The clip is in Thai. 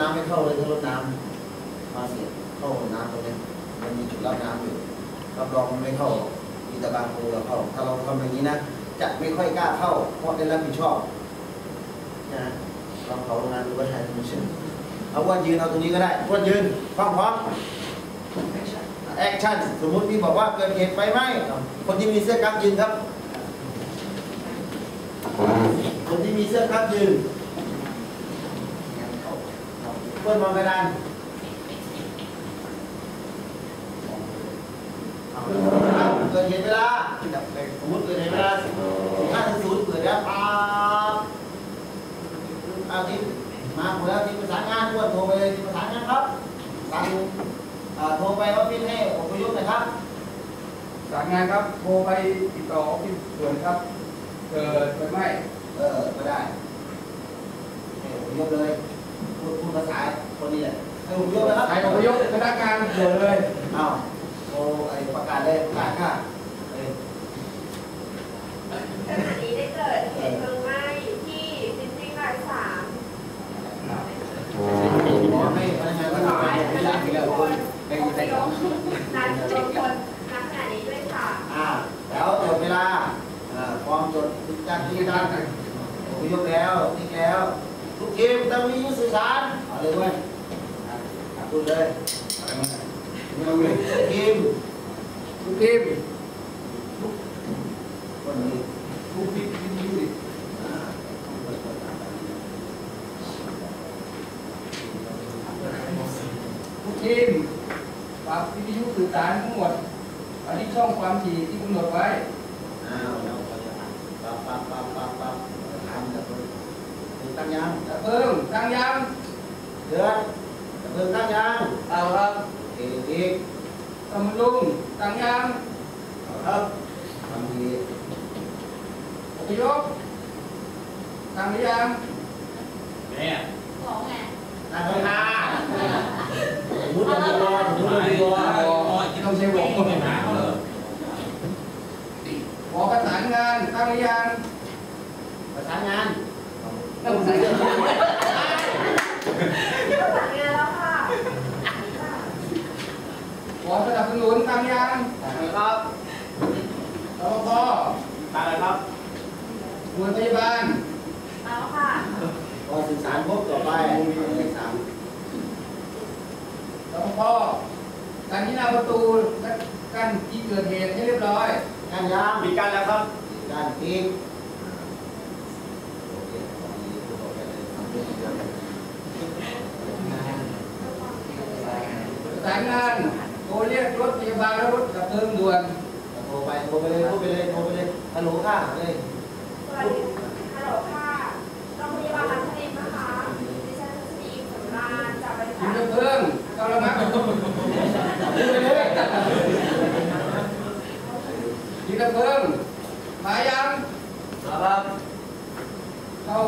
น้ำไม่เข้าเลยถ้ารดน้ำมาเสียเข้าน้ำตรงนี้มันมีจุดรับน้ำอยู่รับรองมันไม่เข้ามีแต่บางปูเราเข้า ถ้าเราทำอย่างนี้นะจะไม่ค่อยกล้าเข้า เพราะได้รับผิดชอบนะลองเขาโรงงานดูว่าใช่หรือไม่ใช่เอาอ้วันยืนเอาตรงนี้ก็ได้วันยืนพร้อมพร้อมแอคชั่นสมมุติพี่บอกว่าเกิดเหตุไฟไหม้คนที่มีเสื้อกั๊กยืนครับ คนที่มีเสื้อกั๊กยืน เพื่อนมองกระดานเกิดเหตุเวลาสมมติเกิดเหตุเวลาห้าถึงศูนย์เกิดแล้วป๊าบเอาทีมาหมดแล้วทีประสานงานอ้วนโทรไปเลยทีประสานงานครับสั่งอ่าโทรไปว่าพี่ให้อพยพหน่อยครับสายงานครับ โทรไปติดต่อออฟฟิศส่วนครับ เกิดไฟไหม้เออก็ได้ให้อพยพเลย พูดพูดภาษาคนนี้แหละให้อพยพนะครับ ใครอพยพพนักงานด่วนเลยเอาโทรไอ้ประกาศเลยประกาศค่ะเอ้ยขณะนี้ได้เกิดเหตุเพลิงไหม้ที่ซินซิงรายสามขอให้พนักงานก็ทำไปไม่ได้ไม่ได้คคนนอพยพนัดรวมคนณขณะนี้ด้วยค่ะ อ่าแล้วจดเวลาอ่าพร้อมจดทุกการที่การอพยพแล้วนี่แล้ว ทุกทีมต้องมีสื่อสารเอาเลยด้วยอ่าพูดเลยทุกทีมทุกทีมคนนี้ทุกทีมทุกทีมอ่าทุกทีมปรับวิทยุสื่อสารทั้งหมดอันนี้ช่องความถี่ที่กำหนดไว้อ้าวแล้วก็จะปั๊บปั๊บปั๊บปั๊บปั๊บทำแบบนี้ ตั้งยังดับเพลิงตั้งยามเดือนเพิ่งตั้งยังเอาครับอีกอีกสมรุงตั้งยามครับทำดีอพยพตั้ ตั้งเลยค่ะสมมติเราดูรอสมมติเราดูรอต้องใช้วงขอประสานงานตั้งหรือยังประสานงานต้องใส่ที่ประสานงานแล้วค่ะขอสนับสนุนตั้งยังตั้งเลยครับรปภตั้งเลยครับหน่วยพยาบาลแล้วค่ะพอสื่อสารครบต่อไปเลขสามรปภการที่หน้าประตูและกั้นที่เกิดเหตุให้เรียบร้อยกันยังมีการแล้วครับกันอีกโอเคตอนนี้พูดออกไปเลยทำเรื่องเดียวกัน ประสานงานโทรเรียกรถพยาบาลและรถดับเพลิงด่วนโทรไปโทรไปเลยพูดไปเลยโทรไปเลยฮัลโหลค่ะเลยสวัสดีฮัลโหลค่ะโรงพยาบาลรัชนินนะคะดิฉันรัชนีสำราญจากบริทีษัมทดับเพลิงเข้าระงับพูดไปเลยทีมดับเพลิงมายังครับเข้า